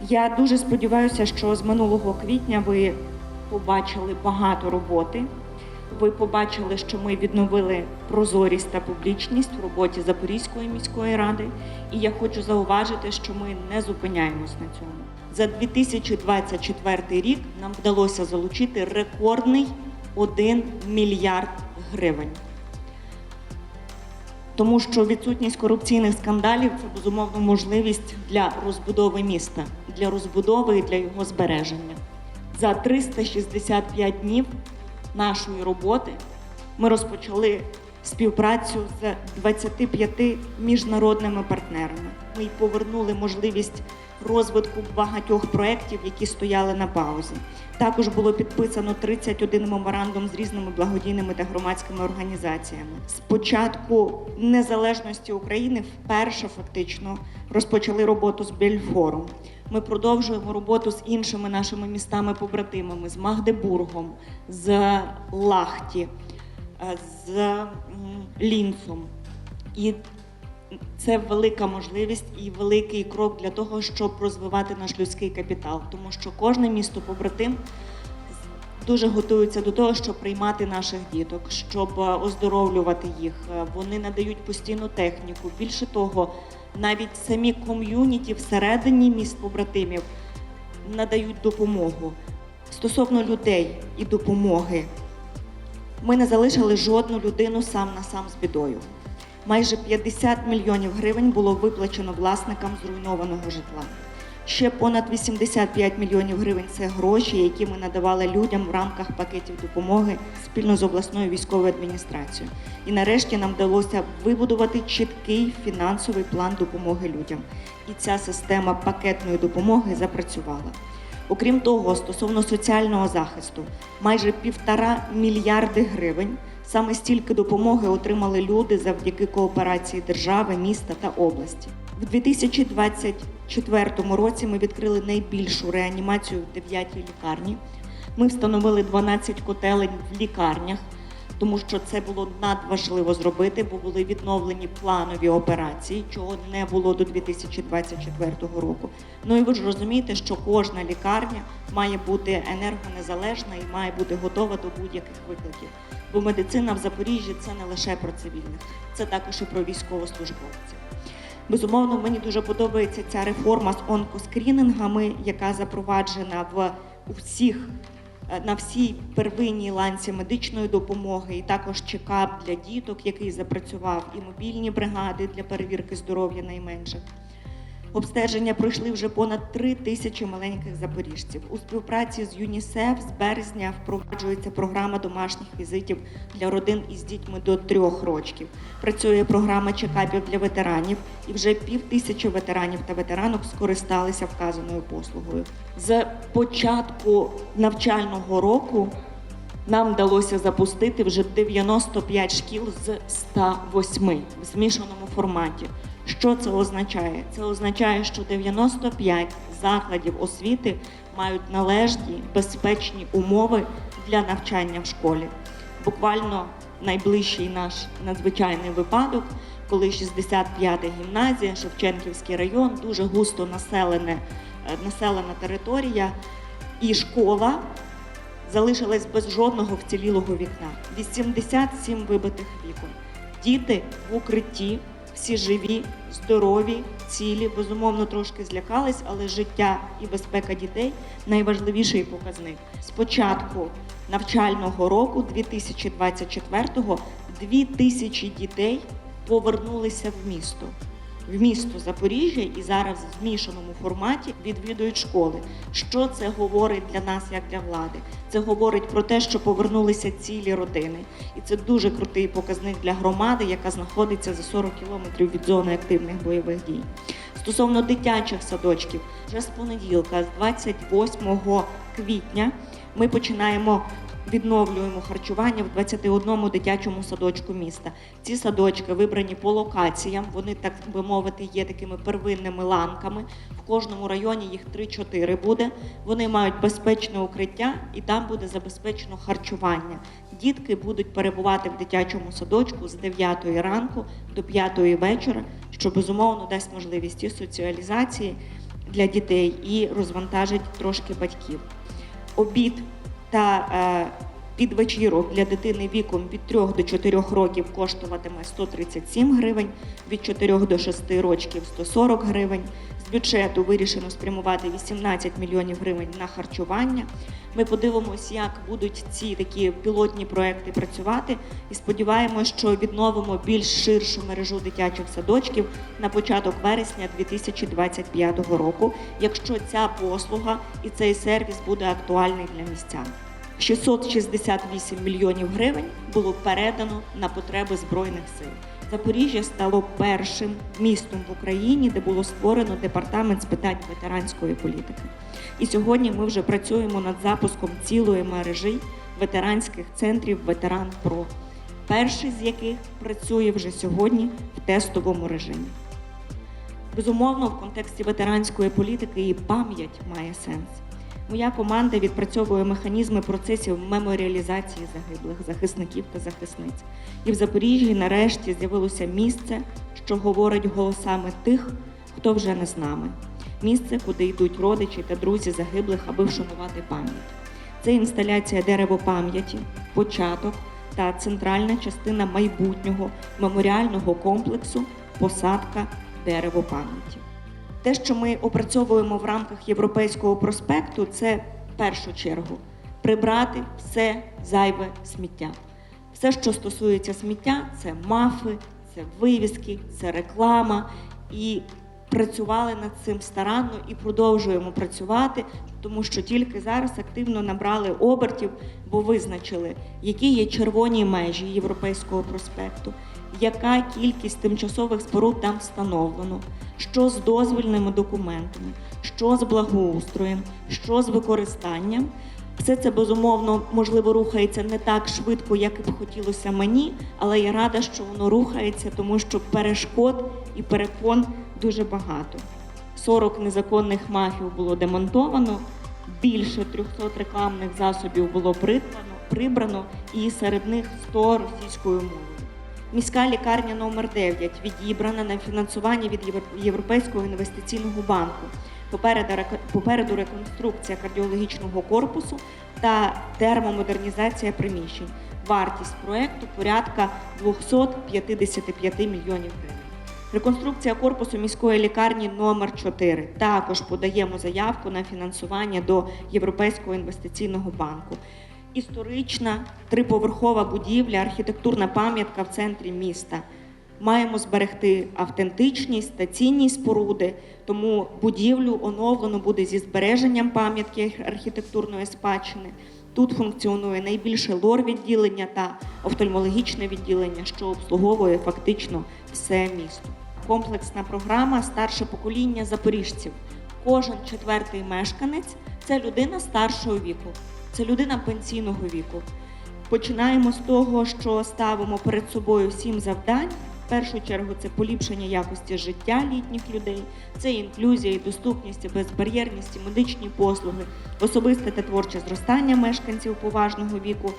Я дуже сподіваюся, що з минулого квітня ви побачили багато роботи. Ви побачили, що ми відновили прозорість та публічність в роботі Запорізької міської ради. І я хочу зауважити, що ми не зупиняємось на цьому. За 2024 рік нам вдалося залучити рекордний 1 мільярд гривень. Тому що відсутність корупційних скандалів це безумовно можливість для розбудови міста, для розбудови і для його збереження. За 365 днів нашої роботи ми розпочали співпрацю з 25 міжнародними партнерами. Ми й повернули можливість розвитку багатьох проєктів, які стояли на паузі. Також було підписано 31 меморандум з різними благодійними та громадськими організаціями. З початку незалежності України вперше фактично розпочали роботу з Бельфором. Ми продовжуємо роботу з іншими нашими містами-побратимами, з Магдебургом, з Лахті, е, з Лінцом. І це велика можливість і великий крок для того, щоб розвивати наш людський капітал, тому що кожне місто побратим дуже готується до того, щоб приймати наших діток, щоб е, оздоровлювати їх. Е, Вони надають постійну техніку. Більше того, навіть самі ком'юніті всередині міст побратимів надають допомогу. Стосовно людей і допомоги, ми не залишили жодну людину сам на сам з бідою. Майже 50 мільйонів гривень було виплачено власникам зруйнованого житла. Ще понад 85 мільйонів гривень це гроші, які ми надавали людям в рамках пакетів допомоги спільно з обласною військовою адміністрацією. І нарешті нам вдалося вибудувати чіткий фінансовий план допомоги людям. І ця система пакетної допомоги запрацювала. Окрім того, стосовно соціального захисту, майже півтора мільярди гривень саме стільки допомоги отримали люди завдяки кооперації держави, міста та області. В 2024 році ми відкрили найбільшу реанімацію в 9-й лікарні. Ми встановили 12 котелень в лікарнях, тому що це було надважливо зробити, бо були відновлені планові операції, чого не було до 2024 року. Ну і ви ж розумієте, що кожна лікарня має бути енергонезалежна і має бути готова до будь-яких викликів. Бо медицина в Запоріжжі це не лише про цивільних, це також і про військовослужбовців. Безумовно, мені дуже подобається ця реформа з онкоскрінінгами, яка запроваджена в у всіх е, на всій первинній ланці медичної допомоги, і також чекап для діток, який запрацював, і мобільні бригади для перевірки здоров'я найменших. Обстеження пройшли вже понад три тисячі маленьких запоріжців. У співпраці з ЮНІСЕФ з березня впроваджується програма домашніх візитів для родин із дітьми до трьох років. Працює програма чекапів для ветеранів, і вже пів тисячі ветеранів та ветеранок скористалися вказаною послугою. З початку навчального року нам вдалося запустити вже 95 шкіл з 108 в змішаному форматі. Що це означає? Це означає, що 95 закладів освіти мають належні безпечні умови для навчання в школі. Буквально найближчий наш надзвичайний випадок, коли 65-та гімназія, Шевченківський район, дуже густо населене, е, населена територія і школа залишилась без жодного вцілілого вікна. 87 вибитих вікон. Діти в укритті, всі живі, здорові, цілі, безумовно, трошки злякались, але життя і безпека дітей найважливіший показник. З початку навчального року, 2024-го, дві тисячі дітей повернулися в місто. В місто Запоріжжя і зараз в змішаному форматі відвідують школи. Що це говорить для нас, як для влади? Це говорить про те, що повернулися цілі родини, і це дуже крутий показник для громади, яка знаходиться за 40 кілометрів від зони активних бойових дій. Стосовно дитячих садочків, вже з понеділка, з 28 квітня, ми починаємо відновлюємо харчування в 21 дитячому садочку міста. Ці садочки вибрані по локаціям. Вони так би мовити є такими первинними ланками. В кожному районі їх 3-4 буде. Вони мають безпечне укриття, і там буде забезпечено харчування. Дітки будуть перебувати в дитячому садочку з 9 ранку до 5 вечора, що безумовно дасть можливість і соціалізації, для дітей і розвантажить трошки батьків. Обід та е, підвечірок для дитини віком від 3 до 4 років коштуватиме 137 гривень, від 4 до 6 років 140 гривень. З бюджету вирішено спрямувати 18 мільйонів гривень на харчування. Ми подивимося, як будуть ці такі пілотні проекти працювати, і сподіваємося, що відновимо більш ширшу мережу дитячих садочків на початок вересня 2025 року, якщо ця послуга і цей сервіс буде актуальний для містян. 668 мільйонів гривень було передано на потреби збройних сил. Запоріжжя стало першим містом в Україні, де було створено департамент з питань ветеранської політики. І сьогодні ми вже працюємо над запуском цілої мережі ветеранських центрів Ветеран Про, перший з яких працює вже сьогодні в тестовому режимі. Безумовно, в контексті ветеранської політики і пам'ять має сенс. Моя команда відпрацьовує механізми процесів меморіалізації загиблих захисників та захисниць. І в Запоріжжі нарешті з'явилося місце, що говорить голосами тих, хто вже не з нами. Місце, куди йдуть родичі та друзі загиблих, аби вшанувати пам'ять. Це інсталяція дерево пам'яті, початок та центральна частина майбутнього меморіального комплексу посадка дерево пам'яті. Те, що ми опрацьовуємо в рамках європейського проспекту, це в першу чергу прибрати все зайве сміття. Все, що стосується сміття, це мафи, це вивіски, це реклама. І працювали над цим старанно і продовжуємо працювати, тому що тільки зараз активно набрали обертів, бо визначили, які є червоні межі європейського проспекту, яка кількість тимчасових споруд там встановлено, що з дозвільними документами, що з благоустроєм, що з використанням. Все це безумовно можливо рухається не так швидко, як і б хотілося мені, але я рада, що воно рухається, тому що перешкод і перепон дуже багато. 40 незаконних мафів було демонтовано, більше 300 рекламних засобів було придбано, прибрано, і серед них 100 російською мовою. Міська лікарня номер 9 відібрана на фінансування від Європейського інвестиційного банку. Попереду, реконструкція кардіологічного корпусу та термомодернізація приміщень. Вартість проекту порядка 255 мільйонів гривень. Реконструкція корпусу міської лікарні номер 4 Також подаємо заявку на фінансування до Європейського інвестиційного банку. Історична триповерхова будівля, архітектурна пам'ятка в центрі міста. Маємо зберегти автентичність та цінність споруди, тому будівлю оновлено буде зі збереженням пам'ятки архітектурної спадщини. Тут функціонує найбільше лор-відділення та офтальмологічне відділення, що обслуговує фактично все місто. Комплексна програма старше покоління запоріжців. Кожен четвертий мешканець це людина старшого віку, це людина пенсійного віку. Починаємо з того, що ставимо перед собою сім завдань. В першу чергу це поліпшення якості життя літніх людей, це інклюзія, і доступність, і безбар'єрність, медичні послуги, особисте та творче зростання мешканців поважного віку,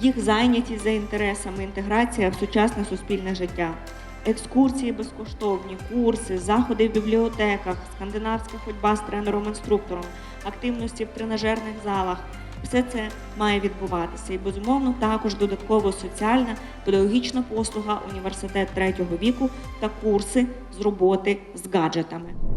їх зайнятість за інтересами, інтеграція в сучасне суспільне життя. Екскурсії безкоштовні, курси, заходи в бібліотеках, скандинавська ходьба з тренером-інструктором, активності в тренажерних залах. Все це має відбуватися. І безумовно також додатково соціальна педагогічна послуга університет третього віку та курси з роботи з гаджетами.